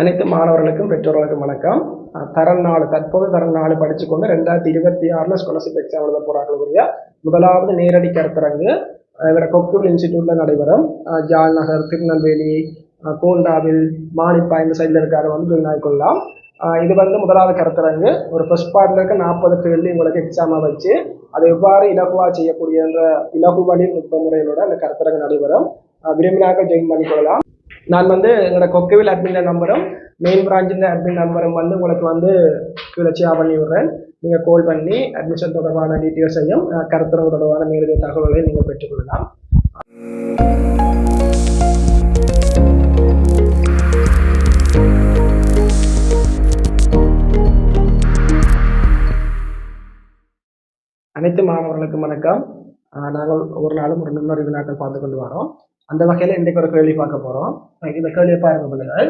அனைத்து மாணவர்களுக்கும் பெற்றோர்களுக்கும் வணக்கம். தரம் நாலு தற்போது தரம் நாலு படிச்சுக்கொண்டு ரெண்டாயிரத்தி இருபத்தி ஆறுல ஸ்காலர்ஷிப் எக்ஸாம் எழுத போறாங்களுடைய முதலாவது நேரடி கருத்தரங்கு இவரை கொக்கூர் இன்ஸ்டிடியூட்ல நடைபெறும். ஜால் நகர் திருநெல்வேலி கோண்டாவில் மானிப்பா இந்த சைடில் இருக்காரு வந்து ஜாயின் கொள்ளலாம் இது வந்து முதலாவது கருத்தரங்கு. ஒரு ஃபர்ஸ்ட் பார்ட்ல இருக்க நாற்பது கேள்வி உங்களுக்கு எக்ஸாமா வச்சு அதை எவ்வாறு இலகுவா செய்யக்கூடிய என்ற இலகு வழி நுட்ப முறைகளோட அந்த கருத்தரங்கு நடைபெறும். விரும்பினாக ஜெயின் ஜாயின் பண்ணிக்கொள்ளலாம். நான் வந்து எங்களோட கொக்கவில் அட்மின் நம்பரும் மெயின் பிரான்ச்சின் அட்மின் நம்பரும் வந்து உங்களுக்கு வந்து கீழே ஷேர் பண்ணி விடுறேன். நீங்கள் கால் பண்ணி அட்மிஷன் தொடர்பான டீட்டெயில்ஸையும் கருத்துறவு தொடர்பான மேலதிக தகவல்களை நீங்கள் பெற்றுக்கொள்ளலாம். அனைத்து மாணவர்களுக்கும் வணக்கம். நாங்கள் ஒரு நாளும் ஒரு நுண்ணறிவு நாட்கள் பார்த்து கொண்டு வரோம். அந்த வகையில் இன்றைக்கு ஒரு கேள்வி பார்க்க போகிறோம் இந்த கேள்வியை பாருங்க பிள்ளைகள்.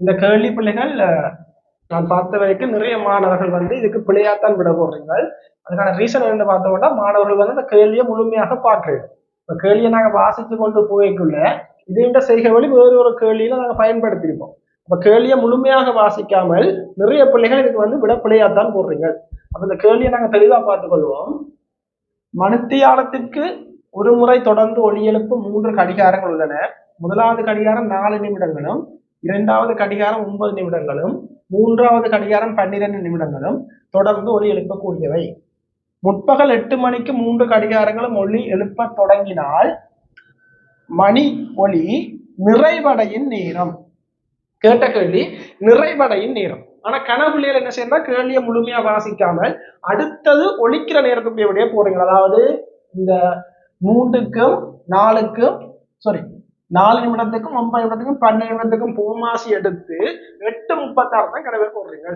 இந்த கேள்வி பிள்ளைகள் நான் பார்த்த வரைக்கும் நிறைய மாணவர்கள் வந்து இதுக்கு பிழையாத்தான் விட போடுறீங்க அதுக்கான ரீசன் என்ன பார்த்தோம்னா மாணவர்கள் வந்து அந்த கேள்வியை முழுமையாக பார்க்குறது இப்போ கேள்வியை நாங்கள் வாசித்து கொண்டு போய்க்குள்ள இதுகிட்ட செய்க வழி வேறு ஒரு கேள்வியில நாங்கள் பயன்படுத்தியிருப்போம். அப்போ கேள்வியை முழுமையாக வாசிக்காமல் நிறைய பிள்ளைகள் இதுக்கு வந்து விட பிழையாத்தான் போடுறீங்க அப்போ இந்த கேள்வியை நாங்கள் தெளிவாக பார்த்துக்கொள்வோம் மணித்தியாலத்திற்கு ஒரு முறை தொடர்ந்து ஒளி எழுப்பும் மூன்று கடிகாரங்கள் உள்ளன. முதலாவது கடிகாரம் நாலு நிமிடங்களும் இரண்டாவது கடிகாரம் ஒன்பது நிமிடங்களும் மூன்றாவது கடிகாரம் பன்னிரண்டு நிமிடங்களும் தொடர்ந்து ஒளி எழுப்பக்கூடியவை. முற்பகல் எட்டு மணிக்கு மூன்று கடிகாரங்களும் ஒளி எழுப்ப தொடங்கினால் மணி ஒளி நிறைவடையின் நேரம். கேட்ட கேள்வி நிறைவடையின் நேரம். ஆனா கனவுலியல் என்ன செய்யறா கேள்வியை முழுமையா வாசிக்காமல் அடுத்தது ஒழிக்கிற நேரத்துக்கு எப்படியே போறீங்க அதாவது இந்த மூன்றுக்கும் நாலுக்கும் சாரி நாலு நிமிடத்துக்கும் ஒன்பது நிமிடத்துக்கும் பன்னெண்டு நிமிடத்துக்கும் பூமாசி எடுத்து எட்டு முப்பத்தாறு தான் கடவுள் போடுறீங்க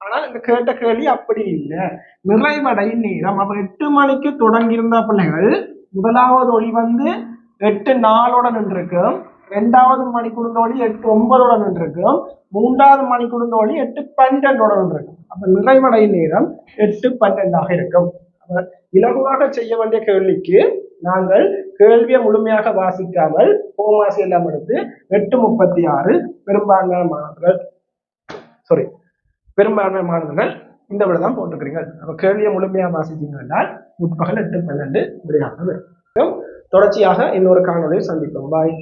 ஆனால் இந்த கேட்ட கேள்வி அப்படி இல்லை. நிறைவடை நேரம். அப்ப எட்டு மணிக்கு தொடங்கியிருந்த பிள்ளைகள் முதலாவது ஒளி வந்து எட்டு நாளோட நின்றுருக்கும். ரெண்டாவது மணி ஒளி எட்டு ஒன்பதோட நின்றுருக்கும். மூன்றாவது மணி ஒளி எட்டு பன்னெண்டோட நின்றுருக்கும். அப்ப நிறைவடை நேரம் எட்டு பன்னெண்டாக இருக்கும். இலகுவாக செய்ய வேண்டிய கேள்விக்கு நாங்கள் கேள்வியை முழுமையாக வாசிக்காமல் ஹோமாசி எல்லாம் எடுத்து எட்டு முப்பத்தி ஆறு பெரும்பான்மையான மாணவர்கள் சாரி பெரும்பான்மை மாணவர்கள் இந்த விட தான் போட்டுக்கிறீங்க அப்ப கேள்வியை முழுமையாக வாசித்தீங்கன்னா முற்பகல் எட்டு பன்னெண்டு விடையானது. தொடர்ச்சியாக இன்னொரு காணொலியில் சந்திப்போம். பாய்